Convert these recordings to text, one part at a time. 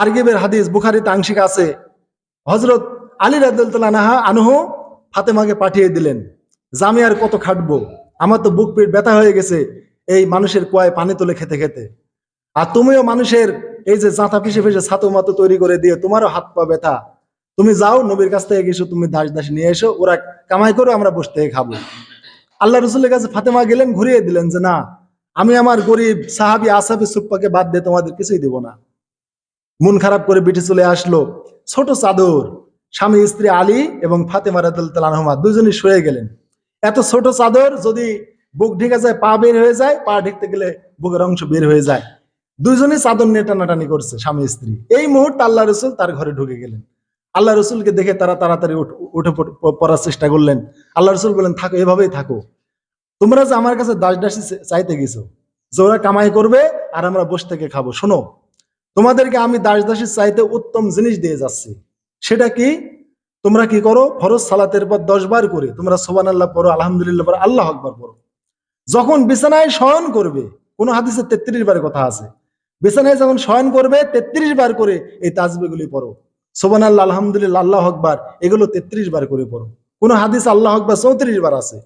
তারগিবের হাদিস বুখারিতে আংশিক আছে। হজরত আলী রাদিয়াল্লাহু আনহু ফাতেমাকে পাঠিয়ে দিলেন যে আর কত খাটবো? আমার তো বুক পিঠ ব্যথা হয়ে গেছে, এই মানুষের কুয়ায় পানি তুলে খেতে খেতে। আর তুমিও মানুষের এই যে জাঁতা পিষে পিষে ছাতু মাতু তৈরি করে দিয়ে তোমারও হাত পা ব্যথা। তুমি যাও, নবীর কাছ থেকে কিছু তুমি দাস দাস নিয়ে এসো, ওরা কামাই করে, আমরা বসে থেকে খাব। আল্লাহ রসুলের কাছে ফাতেমা গেলেন, ঘুরিয়ে দিলেন যে, না, আমি আমার গরিব সাহাবি আসাবি সুপ্পাকে বাদ দিয়ে তোমাদের কিছুই দিব না। মন খারাপ করে বিটে চলে আসলো। ছোট চাদর, স্বামী, স্ত্রী, আলী এবং ফাতেমা রাদুল্লাহমা দুজনই শুয়ে গেলেন। এত ছোট চাদর যদি বুক ঢেকে যায়, পা বের হয়ে যায়, পা ঢেকতে গেলে বুকের অংশ বের হয়ে যায়। দুইজনই চাদর নিয়ে টানাটানি করছে, স্বামী, স্ত্রী। এই মুহূর্তে আল্লাহ রসুল তার ঘরে ঢুকে গেলেন। আল্লাহ রসুলকে দেখে তারা তাড়াতাড়ি উঠ- উঠে পড়- পড়ার চেষ্টা করলেন। আল্লাহ রসুল বললেন থাকো, এভাবেই থাকো। তোমরা যে আমার কাছে দাস দাসী চাইতে গেছো যে ওরা কামাই করবে আর আমরা বসে থেকে খাব। শোনো তোমাদেরকে আমি দাস দাসী চাইতে উত্তম জিনিস দিয়ে যাচ্ছি। সেটা কি? তোমরা কি করো? ফরজ সালাতের পর দশ বার করে তোমরা সোবান আল্লাহ পড়ো, আলহামদুলিল্লাহ পড়ো, আল্লাহ আকবার পড়ো। যখন বিছানায় শয়ন করবে, কোন হাদিসে তেত্রিশ বারের কথা আছে। বিছানায় যখন শয়ন করবে, তেত্রিশ বার করে এই তাজবিগুলি পড়ো। সোবান আল্লাহ আলহামদুলিল্লাহ, আল্লাহ আকবার, এগুলো তেত্রিশ বার করে পড়ো। কোন হাদিস আল্লাহ আকবার চৌত্রিশ বার আছে।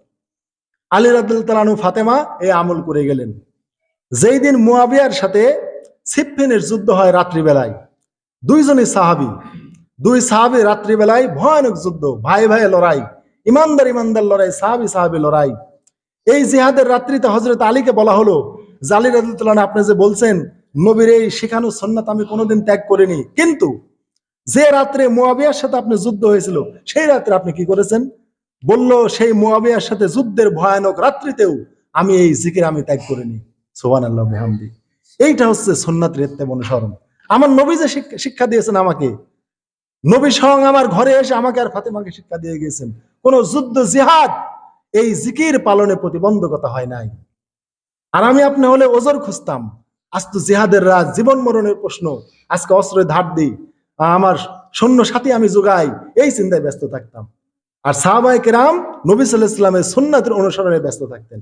আলী রাদু ফাতেমা এই আমল করে গেলেন। যেই দিন মুয়াবিয়ার সাথে সিফিনের যুদ্ধ হয় রাত্রিবেলায়। দুইজনই সাহাবি। দুই সাহাবি রাত্রিবেলায় ভয়ানক যুদ্ধ, ভাই ভাই লড়াই, ইমানদার ইমানদার লড়াই, সাহাবি সাহাবি লড়াই। এই জিহাদের রাত্রিতে হজরত আলীকে বলা হলো জালি রাদুল্লাহ আপনি যে বলছেন, নবীর এই শিখানো সন্ন্যাত আমি কোনোদিন ত্যাগ করিনি। কিন্তু যে রাত্রে মুয়াবিয়ার সাথে আপনি যুদ্ধ হয়েছিল, সেই রাত্রে আপনি কি করেছেন? বলল, সেই মুয়াবিয়ার সাথে যুদ্ধের ভয়ানক রাত্রিতেও আমি এই জিকির আমি ত্যাগ করিনি। সোহান আল্লাহ মেহামদি এইটা হচ্ছে সন্ন্যাত রেত্তে অনুসরণ। আমার নবী যে শিক্ষা- দিয়েছেন আমাকে, নবী স্বয়ং আমার ঘরে এসে আমাকে আর ফাতেমাকে শিক্ষা দিয়ে গিয়েছেন। কোন যুদ্ধ, জিহাদ, এই জিকির পালনে প্রতিবন্ধকতা হয় নাই। আর আমি আপনি হলে ওজোর খুঁজতাম, আজ তো জিহাদের রাজ, জীবন মরণের প্রশ্ন, আজকে অস্ত্রের ধার দিই, আমার সৈন্য সাথী আমি যোগাই এই চিন্তায় ব্যস্ত থাকতাম। আর সাহাবাই কেরাম নবী সাল্লাহ ইসলামের সুন্নাতের অনুসরণে ব্যস্ত থাকতেন।